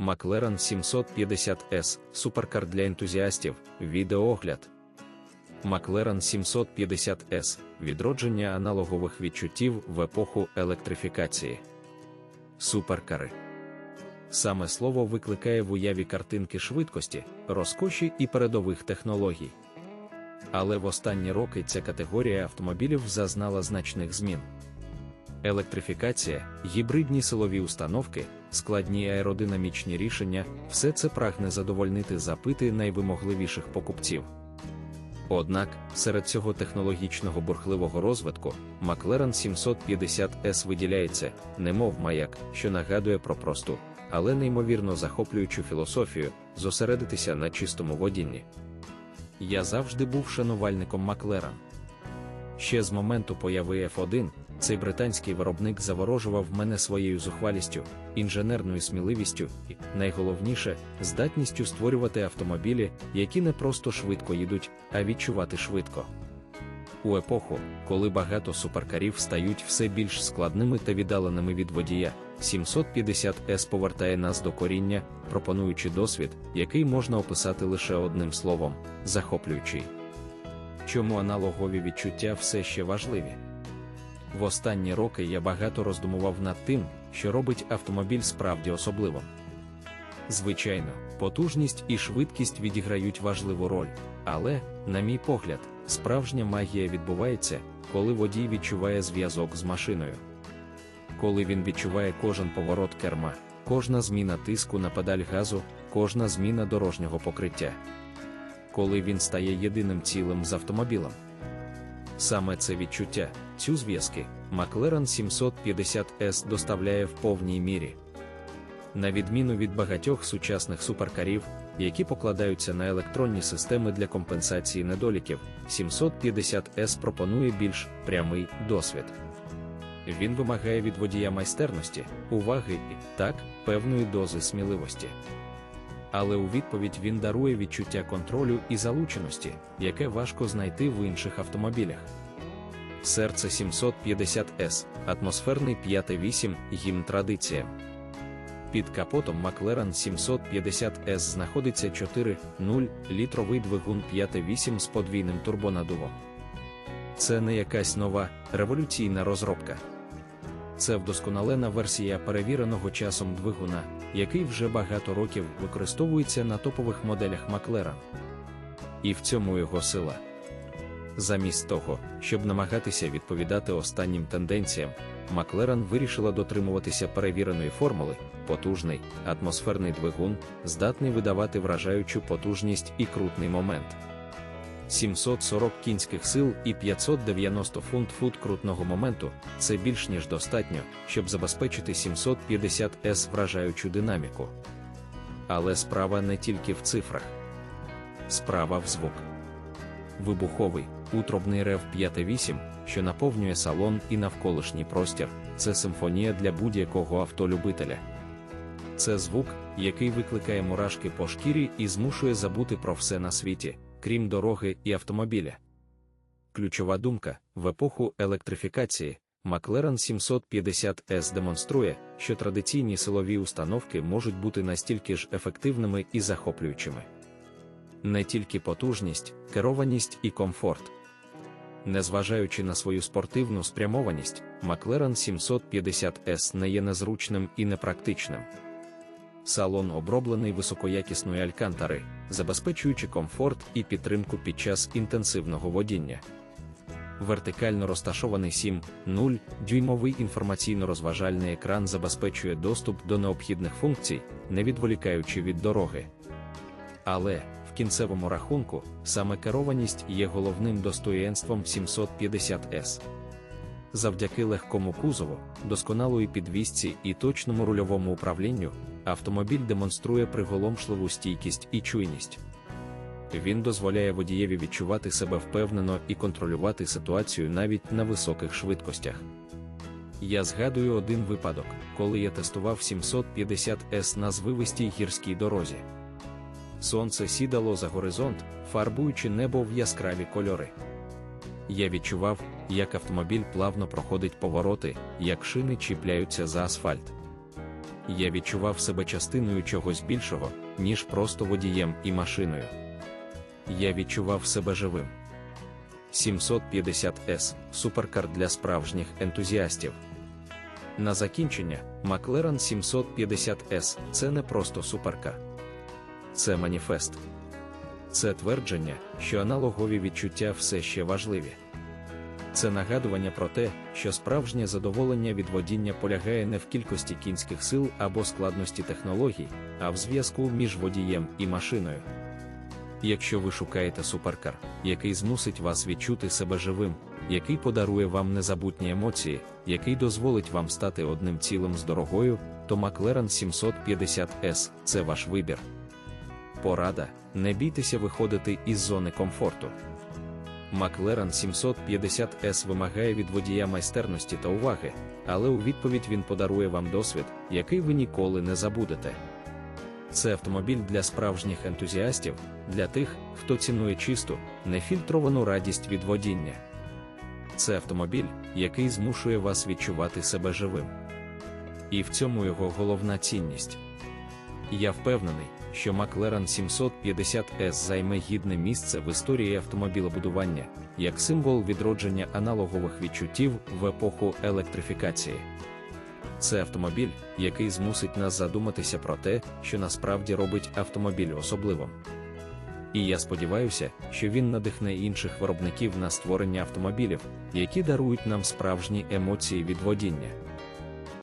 McLaren 750S суперкар для ентузіастів. Відеоогляд. McLaren 750S відродження аналогових відчуттів в епоху електрифікації. Суперкари. Саме слово викликає в уяві картинки швидкості, розкоші і передових технологій. Але в останні роки ця категорія автомобілів зазнала значних змін. Електрифікація, гібридні силові установки, складні аеродинамічні рішення все це прагне задовольнити запити найвимогливіших покупців. Однак, серед цього технологічного бурхливого розвитку McLaren 750S виділяється, немов маяк, що нагадує про просту, але неймовірно захоплюючу філософію зосередитися на чистому водінні. Я завжди був шанувальником McLaren. Ще з моменту появи F1 цей британський виробник заворожував мене своєю зухвалістю, інженерною сміливістю і, найголовніше, здатністю створювати автомобілі, які не просто швидко їдуть, а відчувати швидко. У епоху, коли багато суперкарів стають все більш складними та віддаленими від водія, 750S повертає нас до коріння, пропонуючи досвід, який можна описати лише одним словом захоплюючий. Чому аналогові відчуття все ще важливі? В останні роки я багато роздумував над тим, що робить автомобіль справді особливим. Звичайно, потужність і швидкість відіграють важливу роль, але, на мій погляд, справжня магія відбувається, коли водій відчуває зв'язок з машиною. Коли він відчуває кожен поворот керма, кожна зміна тиску на педаль газу, кожна зміна дорожнього покриття. Коли він стає єдиним цілим з автомобілем. Саме це відчуття, цю зв'язки, McLaren 750S доставляє в повній мірі. На відміну від багатьох сучасних суперкарів, які покладаються на електронні системи для компенсації недоліків, 750S пропонує більш прямий досвід. Він вимагає від водія майстерності, уваги і, так, певної дози сміливості. Але у відповідь він дарує відчуття контролю і залученості, яке важко знайти в інших автомобілях. Серце 750S, атмосферний 5.8 гімн традиціям. Під капотом McLaren 750S знаходиться 4.0 літровий двигун 5.8 з подвійним турбонадувом. Це не якась нова революційна розробка. Це вдосконалена версія перевіреного часом двигуна, який вже багато років використовується на топових моделях McLaren. І в цьому його сила. Замість того, щоб намагатися відповідати останнім тенденціям, McLaren вирішила дотримуватися перевіреної формули, потужний, атмосферний двигун, здатний видавати вражаючу потужність і крутний момент. 740 кінських сил і 590 фунт фут крутного моменту це більш ніж достатньо, щоб забезпечити 750S вражаючу динаміку. Але справа не тільки в цифрах. Справа в звук. Вибуховий, утробний рев 5.8, що наповнює салон і навколишній простір, це симфонія для будь-якого автолюбителя. Це звук, який викликає мурашки по шкірі і змушує забути про все на світі крім дороги і автомобіля. Ключова думка в епоху електрифікації McLaren 750S демонструє, що традиційні силові установки можуть бути настільки ж ефективними і захоплюючими. Не тільки потужність, керованість і комфорт. Незважаючи на свою спортивну спрямованість, McLaren 750S не є незручним і непрактичним. Салон оброблений високоякісною алькантари, забезпечуючи комфорт і підтримку під час інтенсивного водіння. Вертикально розташований 7.0 дюймовий інформаційно-розважальний екран забезпечує доступ до необхідних функцій, не відволікаючи від дороги. Але кінцевому рахунку саме керованість є головним достоєнством 750S. Завдяки легкому кузову, досконалої підвісці і точному рульовому управлінню, автомобіль демонструє приголомшливу стійкість і чуйність. Він дозволяє водієві відчувати себе впевнено і контролювати ситуацію навіть на високих швидкостях. Я згадую один випадок, коли я тестував 750S на звивистій гірській дорозі. Сонце сідало за горизонт, фарбуючи небо в яскраві кольори. Я відчував, як автомобіль плавно проходить повороти, як шини чіпляються за асфальт. я відчував себе частиною чогось більшого, ніж просто водієм і машиною. Я відчував себе живим. 750S суперкар для справжніх ентузіастів. На закінчення, Маклеран 750S це не просто суперкар. Це маніфест. Це твердження, що аналогові відчуття все ще важливі. Це нагадування про те, що справжнє задоволення від водіння полягає не в кількості кінських сил або складності технологій, а в зв'язку між водієм і машиною. Якщо ви шукаєте суперкар, який змусить вас відчути себе живим, який подарує вам незабутні емоції, який дозволить вам стати одним цілим з дорогою, то McLaren 750S це ваш вибір. Порада: не бійтеся виходити із зони комфорту. McLaren 750S вимагає від водія майстерності та уваги, але у відповідь він подарує вам досвід, який ви ніколи не забудете. Це автомобіль для справжніх ентузіастів, для тих, хто цінує чисту, нефільтровану радість від водіння. Це автомобіль, який змушує вас відчувати себе живим. І в цьому його головна цінність. Я впевнений, що McLaren 750S займе гідне місце в історії автомобілебудування як символ відродження аналогових відчуттів в епоху електрифікації. Це автомобіль, який змусить нас задуматися про те, що насправді робить автомобіль особливим. І я сподіваюся, що він надихне інших виробників на створення автомобілів, які дарують нам справжні емоції від водіння.